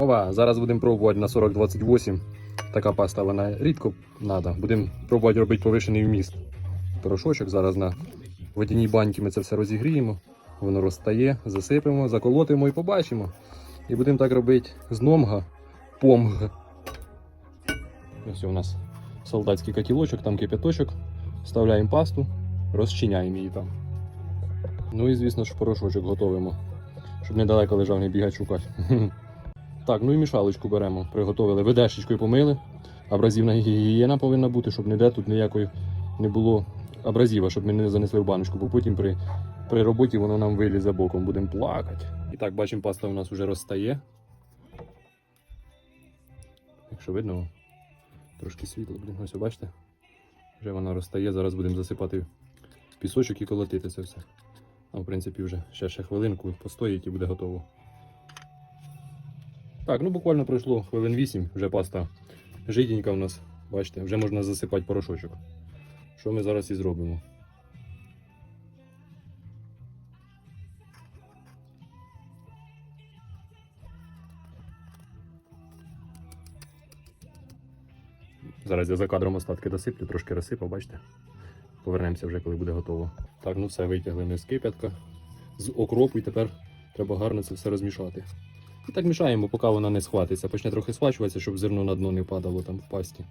Ова, зараз будемо пробувати на 4028. Така паста вона рідко треба. Будемо пробувати робити повишений вміст. Порошочок зараз на водяній банці ми це все розігріємо. Воно розтає, засипемо, заколотимо і побачимо. І будемо так робити з номга помг. Ось у нас солдатський котілочок, там кипяточок. Вставляємо пасту, розчиняємо її там. Ну і звісно ж порошочок готовимо, щоб недалеко лежав, не бігати шукати. Так, ну і мішалочку беремо. Приготовили ведешечкою помили. Абразивна гігієна повинна бути, щоб ніде тут ніякої не було абразива, щоб ми не занесли в баночку, бо потім при, при роботі воно нам вилізе боком, будемо плакати. І так, бачимо, паста у нас вже розстає. Якщо видно, трошки світло, блін, ось бачите? Вже вона розстає, зараз будемо засипати пісочок і колотити це все. А в принципі вже ще, ще хвилинку постоїть і буде готово. Так, ну буквально пройшло хвилин 8, вже паста жиденька у нас. Бачите, вже можна засипати порошочок. Що ми зараз і зробимо. Зараз я за кадром остатки досиплю, трошки розсипав, бачите? Повернемося вже, коли буде готово. Так, ну все, витягли ми з кип'ятка, з окропу, і тепер треба гарно це все розмішати. І так мішаємо, поки вона не схватиться. Почне трохи схвачуватися, щоб зерно на дно не падало там в пасті.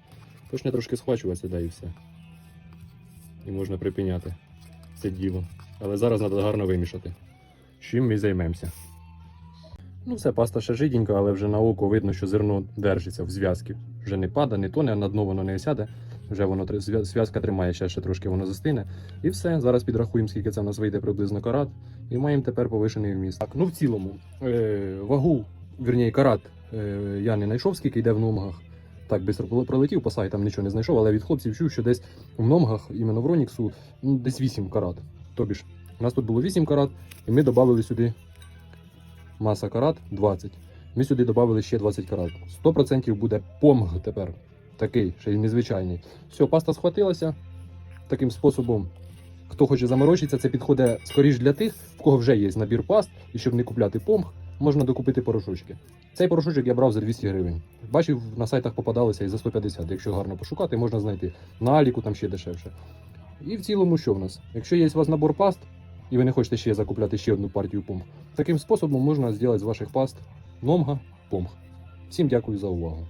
Почне трошки схвачуватися, да і все. І можна припиняти це діло. Але зараз треба гарно вимішати. Чим ми займемося. Ну, все, паста ще жиденька, але вже на око видно, що зерно держиться в зв'язки. Вже не пада, не тоне, а на дно воно не сяде. Вже воно зв'язка тримає, ще, ще трошки воно застине. І все. Зараз підрахуємо, скільки це в нас вийде приблизно карат. І маємо тепер повишений вміст. Так, ну в цілому, е, вагу, вірніше, карат е, я не знайшов, скільки йде в номгах. Так, швидко пролетів по сайтам, нічого не знайшов, але від хлопців чув, що десь в номгах, іменно в Роніксу, ну, десь 8 карат. Тобі ж, у нас тут було 8 карат, і ми додали сюди маса карат 20. Ми сюди додали ще 20 карат. 100% буде помг тепер. Такий, ще й незвичайний. Все, паста схватилася таким способом. Хто хоче заморочитися, це підходить скоріш для тих, в кого вже є набір паст, і щоб не купляти помг, можна докупити порошочки. Цей порошочок я брав за 200 гривень. Бачив, на сайтах попадалися і за 150. Якщо гарно пошукати, можна знайти. На Аліку там ще дешевше. І в цілому, що в нас? Якщо є у вас набор паст, і ви не хочете ще закупляти ще одну партію помг, таким способом можна зробити з ваших паст номга помг. Всім дякую за увагу.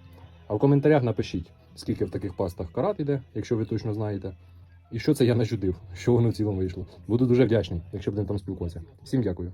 А в коментарях напишіть, скільки в таких пастах карат іде, якщо ви точно знаєте. І що це я начудив, що воно в цілому вийшло. Буду дуже вдячний, якщо будемо там спілкуватися. Всім дякую.